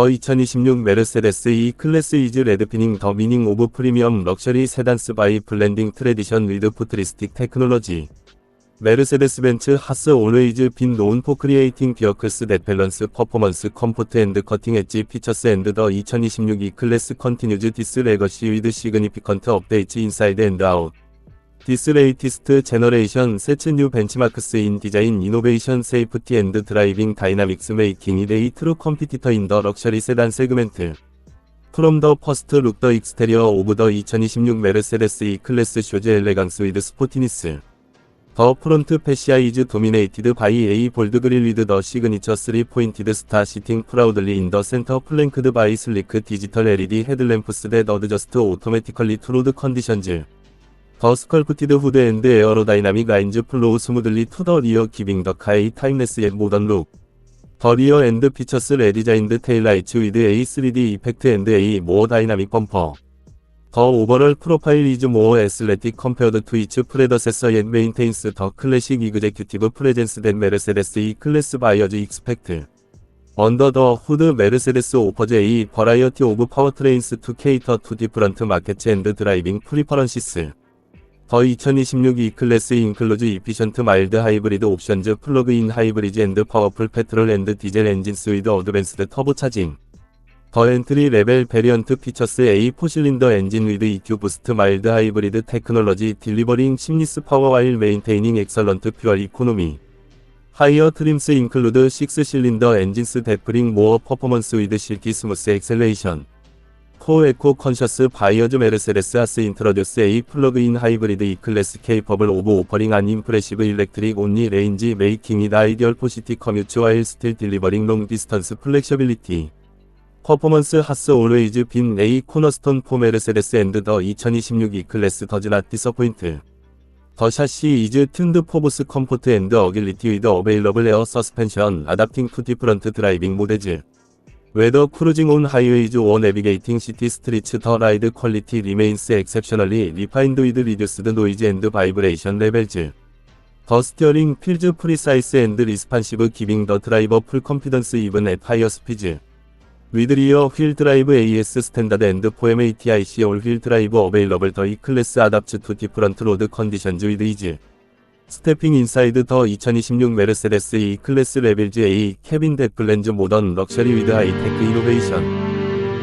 더 2026 메르세데스 E 클래스 이즈 레드피닝 더 미닝 오브 프리미엄 럭셔리 세단스 바이 블렌딩 트레디션 위드 푸트리스틱 테크놀로지. 메르세데스 벤츠 하스 올웨이즈 빈 노운 포 크리에이팅 비어클스 넷 밸런스 퍼포먼스 컴포트 앤드 커팅 엣지 피처스 앤드 더 2026 E 클래스 컨티뉴즈 디스 레거시 위드 시그니피컨트 업데이트 인사이드 앤드 아웃 디스 레이티스트 제너레이션 세츠 뉴 벤치마크스 인 디자인 이노베이션 세이프티 앤드 드라이빙 다이나믹스 메이킹 이데이 트루 컴피티터 인 더 럭셔리 세단 세그멘트. 프롬 더 퍼스트 룩 더 익스테리어 오브 더 2026 메르세데스 E 클래스 쇼즈 엘레강스 위드 스포티니스. 더 프론트 패시아 이즈 도미네이티드 바이 A 볼드 그릴 위드 더 시그니처 3 포인티드 스타 시팅 프라우들리 인 더 센터 플랭크드 바이 슬리크 디지털 LED 헤드램프스 대 어드저스트 오토매티컬리 투로드 컨디션즈 더 스컬프티드 후드 앤드 에어로다이나믹 라인즈 플로우 스무들리 투 더 리어 기빙 더 카이 타임레스 앤 모던 룩. 더 리어 앤드 피처스 레디자인드 테일라이츠 위드 A3D 이펙트 앤드 A 모어 다이나믹 범퍼. 더 오버럴 프로파일 이즈 모어 에슬레틱 컴페어드 투 이츠 프레더세서 앤 메인테인스 더 클래식 이그제큐티브 프레젠스 댄 메르세데스 이 클래스 바이어즈 익스펙트. 언더 더 후드 메르세데스 오퍼즈 A 버라이어티 오브 파워트레인스 투 케이터 투 디프런트 마켓츠 앤드 드라이빙 프리퍼런시스. 더 2026 E 클래스 인클루즈 이피션트 마일드 하이브리드 옵션즈 플러그인 하이브리드 앤드 파워풀 페트롤 앤드 디젤 엔진스 위드 어드밴스드 터보 차징. 더 엔트리 레벨 베리언트 피처스 A 포실린더 엔진 위드 EQ 부스트 마일드 하이브리드 테크놀로지 딜리버링 심리스 파워 와일 메인테이닝 엑설런트 퓨어 이코노미. 하이어 트림스 인클루드 6실린더 엔진스 데프링 모어 퍼포먼스 위드 실키 스무스 엑셀레이션 코어 에코 컨셔스 바이어즈 메르세데스 아스 인트로듀스 A 플러그인 하이브리드 E 클래스 케이퍼블 오브 오퍼링 안 임프레시브 일렉트릭 온리 레인지 메이킹 잇 아이디얼 포시티 커뮤트 와일 스틸 딜리버링 롱 디스턴스 플렉셔빌리티. 퍼포먼스 하스 올웨이즈 빈 A 코너스톤 포 메르세데스 앤드 더 2026 E 클래스 더즈낫 디서포인트. 더 샤시 이즈 튼드 포브스 컴포트 앤드 어길리티 위드 어베일러블 에어 서스펜션 아답팅 투 디프런트 드라이빙 모데즈 웨더 크루징 온 하이웨이즈 워 내비게이팅 시티 스트리츠 더 라이드 퀄리티 리메인스 엑셉셔널리 리파인드 위드 리듀스드 노이즈 앤드 바이브레이션 레벨즈 더 스티어링 필즈 프리사이스 앤드 리스판시브 기빙 더 드라이버 풀 컨피던스 이븐 앳 하이어 스피즈 위드 리어 휠 드라이브 AS 스탠다드 앤드 포엠 ATIC 올휠 드라이브 어베일러블 더 E 클래스 아답츠 투 디프런트 로드 컨디션즈 위드 이즈 스태핑 인사이드 더 2026 메르세데스 E 클래스 레벨즈 A 캐빈 데플렌즈 모던 럭셔리 위드 하이테크 이노베이션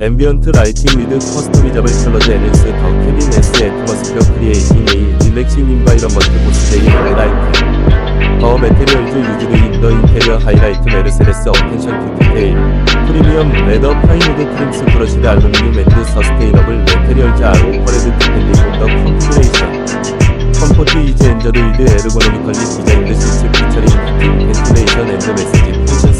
앰비언트 라이팅 위드 커스터미저블 컬러즈 엔스 더 캐빈 S 애트머스피어 크리에이팅 A 릴렉싱 인바이러먼트 보스데이 하이라이트 더 메테리얼즈 유즈드 인더 인테리어 하이라이트 메르세데스 어텐션 투 디테일 프리미엄 레더 파인우드 트림스 브러시드 알루미늄 앤드 서스테이너블 메테리얼즈 알 오퍼레드 디펜딩 온더 컨피그레이션 컴포트 이즈 엔저드 위드 에르고노미컬리 디자인드 시스 피처링 히팅 벤틸레이션 앤드 메시지 푸션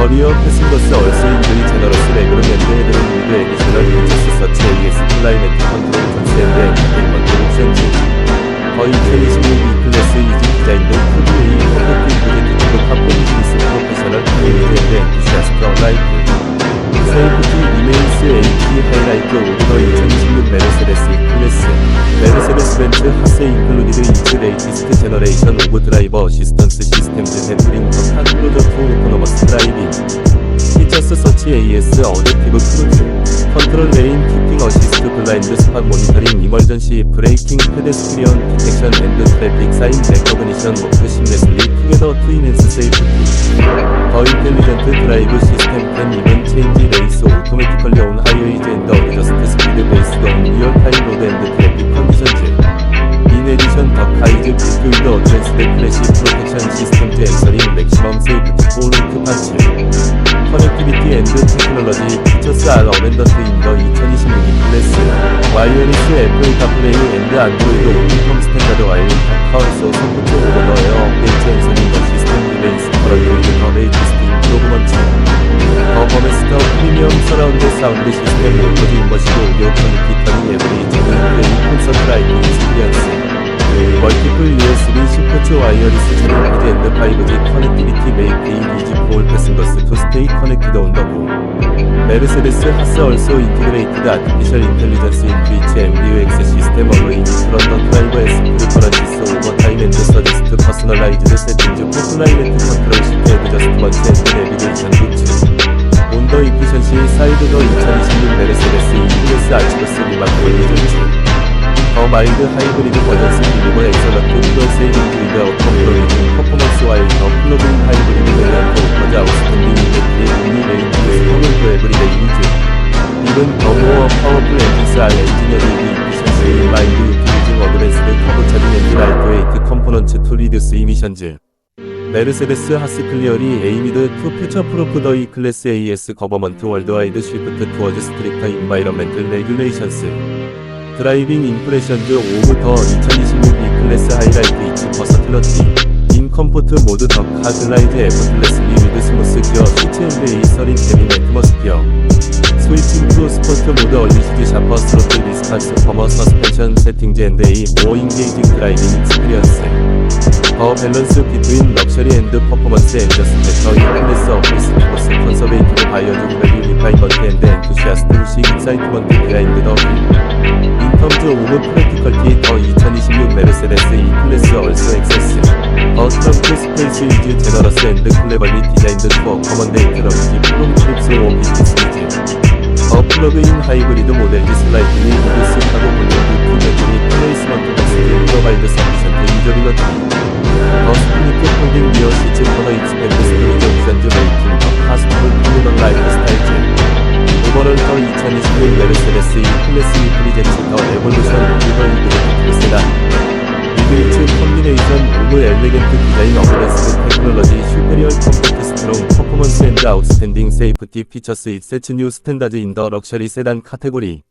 스 버리어 패싱거스 얼스 인드리 제너러스 레그룸 앤드 헤드룸 위드 에디셔널 피처스 서치 AS 클라이메트 컨트롤 컨스 앤드 엔터테인먼트 옵션즈 더2026 E 클래스 이즈 디자인드 푸드 A 컴포트 이그제티브 카포 비즈니스 프로페셔널 크리에이트 앤드 엔투시아스트 라이트 세이프티 이메일스 H 하이라이트 오더 2026 메르세데스 클래스 메르세데스 벤츠 하스 인클루디드 이츠 레이티스트 제너레이션 오브 드라이버 어시스턴스 시스템즈 햄프링 더 컨트로저 투 오토노머스 드라이빙 피처스 서치 AS 어댑티브 크루즈 컨트롤 레인 키팅 어시스트 블라인드 스팟 모니터링 이멀전시 브레이킹 페데스트리언 디텍션 앤드 트래픽 사인 레커그니션 워크 심레슬리 투게더 트윈앤스 세이프티 더 인텔리전트 드라이브 시스템 캔 이븐 체인지 레이스 오토매티컬리 온 하이웨이즈 앤드 어드저스트 스피드 베이스드 온 리얼 타임 로드 앤드 트래픽 컨디션즈 인 에디션 더 카이즈 비트위드 어드밴스드 클래시 프로텍션 시스템즈 앤서링 맥시멈 세이프티 볼루트 파츠 커넥티비티 앤드 테크놀로지 피처스 알 어벤던트 인더 2026 클래스 와이어리스 애플 카플레이 앤 드 안드로이드 오픈컴 스탠다드 와이어 카카오소 소프트 오버더웨어 업데이트 앤서링 더 시스템 리베이스 커러드로이드 더 레이티스트 임프로브먼트 더 버메스터 프리미엄 서라운드 사운드 시스템 오토지 인버시드 오디오 커넥티 터닝 에브리 제는 크레이 콘서트 라이팅 익스피리언스 멀티플 USB 시포츠 와이어리스 채널 피드 앤드 5G 커넥티비티 메이크 인 이지 올 패슨거스 투 스테이 커넥티드 온더고. 메르세데스 하스 얼소 인티그레이티드 아티피셜 인텔리전스 인 트위치 MBU 액세스 시스템 프런더 드라이버 에스 프리퍼런시스 오버 타임 앤드 서지스트 퍼스널라이즈드 세팅즈 포플라이멘트 컨트롤 시트 에드저스트먼트 앤드 내비게이션 루츠 온더 이피션시 사이드 더 2026 메르 마일드 하이브리드 버전스 기능은 엑셀런트 프로 세이빙 그리드 어컴프로이징 퍼포먼스 와일 더 플러그인 하이브리드 밸런트 오퍼즈 아웃스탠딩 이벤트리 미니 레인지 스토블 그 에브리데이 유즈 이건 더 모어 파워풀 엔진스 알 엔지니어링 이피션시 마일드 유티리징 어드밴스드 터보 차징 엔진 라이트웨이트 컴포넌츠 투 리듀스 이미션즈. 메르세데스 하스 클리어리 에이미드 투 퓨처 프로프 더이 클래스 AS 거버먼트 월드와이드 쉬프트 투어즈 스트릭터 인바이런멘틀 레귤레이션스 드라이빙 인프레션즈 오브 더 2026 E클래스 하이라이트 이치 버서틀러티 인 컴포트 모드 더 카드라이드 에버클래스 리 위드 스무스 기어 스위치 앤드 에이 서린 데민 애트머스피어 스위칭 투 스포트 모드 얼리시드 샤퍼 스로틀 리스판스 퍼머 서스펜션 세팅즈 앤드 에이 모 인게이징 드라이빙 익스피리언스. 더 밸런스 비트윈 럭셔리 앤드 퍼포먼스 앤저스 베터 인 클래스 어피스 피버스 컨서베이티브 바이어즈 밸류 리파이먼트 앤드 엔투시아스트 시 익사이트먼트 비하인드 더 terms of practicality, 더2026 메르세데스 E 클래스 얼스 액세스. 더 트럼프 스페이스 이즈 제너러스 앤드 클레벌리 디자인드 투어 커먼 데이트 럭시 프롬 트립스 오 비즈니스 이즈 더 플러그인 하이브리드 모델 리드스 카고 볼륨드 투 오브 엘레겐트 디자인 어드레스 테크놀로지 슈페리얼 컴포트 스트롱 퍼포먼스 앤드 아웃스탠딩 세이프티 피처스 잇 세츠 뉴 스탠다드 인 더 럭셔리 세단 카테고리.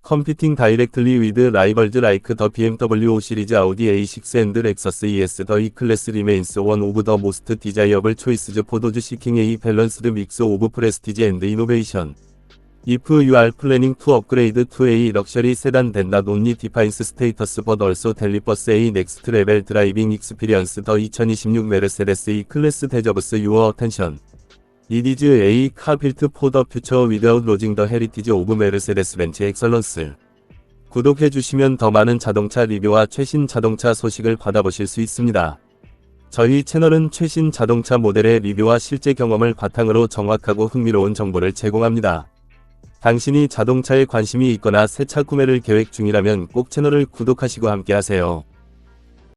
컴피팅 다이렉틀리 위드 라이벌즈 라이크 더 BMW 5 시리즈 아우디 A6 앤드 렉서스 ES 더 E 클래스 리메인스 원 오브 더 모스트 디자이어블 초이스즈 포도즈 시킹 A 밸런스드 믹스 오브 프레스티지 앤드 이노베이션 If you are planning to upgrade to a luxury sedan then not only defines status but also delivers a next level driving experience the 2026 Mercedes E-Class deserves your attention. It is a car built for the future without losing the heritage of Mercedes-Benz excellence. 구독해주시면 더 많은 자동차 리뷰와 최신 자동차 소식을 받아보실 수 있습니다. 저희 채널은 최신 자동차 모델의 리뷰와 실제 경험을 바탕으로 정확하고 흥미로운 정보를 제공합니다. 당신이 자동차에 관심이 있거나 새 차 구매를 계획 중이라면 꼭 채널을 구독하시고 함께 하세요.